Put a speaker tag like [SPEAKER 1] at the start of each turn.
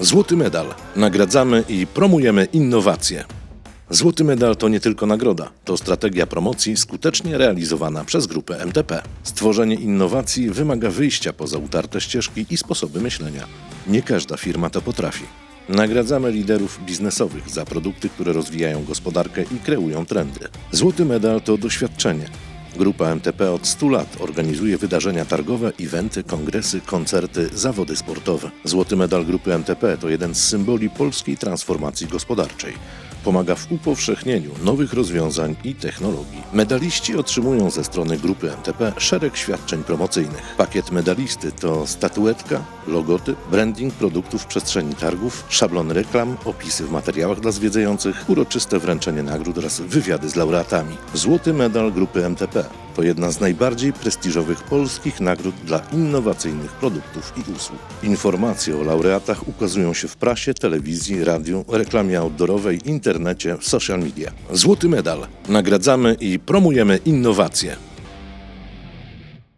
[SPEAKER 1] Złoty medal. Nagradzamy i promujemy innowacje. Złoty medal to nie tylko nagroda, to strategia promocji skutecznie realizowana przez grupę MTP. Stworzenie innowacji wymaga wyjścia poza utarte ścieżki i sposoby myślenia. Nie każda firma to potrafi. Nagradzamy liderów biznesowych za produkty, które rozwijają gospodarkę i kreują trendy. Złoty medal to doświadczenie. Grupa MTP od 100 lat organizuje wydarzenia targowe, eventy, kongresy, koncerty, zawody sportowe. Złoty medal grupy MTP to jeden z symboli polskiej transformacji gospodarczej. Pomaga w upowszechnieniu nowych rozwiązań i technologii. Medaliści otrzymują ze strony grupy MTP szereg świadczeń promocyjnych. Pakiet medalisty to statuetka, logotyp, branding produktów w przestrzeni targów, szablon reklam, opisy w materiałach dla zwiedzających, uroczyste wręczenie nagród oraz wywiady z laureatami. Złoty medal grupy MTP to jedna z najbardziej prestiżowych polskich nagród dla innowacyjnych produktów i usług. Informacje o laureatach ukazują się w prasie, telewizji, radiu, reklamie outdoorowej, internecie, social media. Złoty medal. Nagradzamy i promujemy innowacje.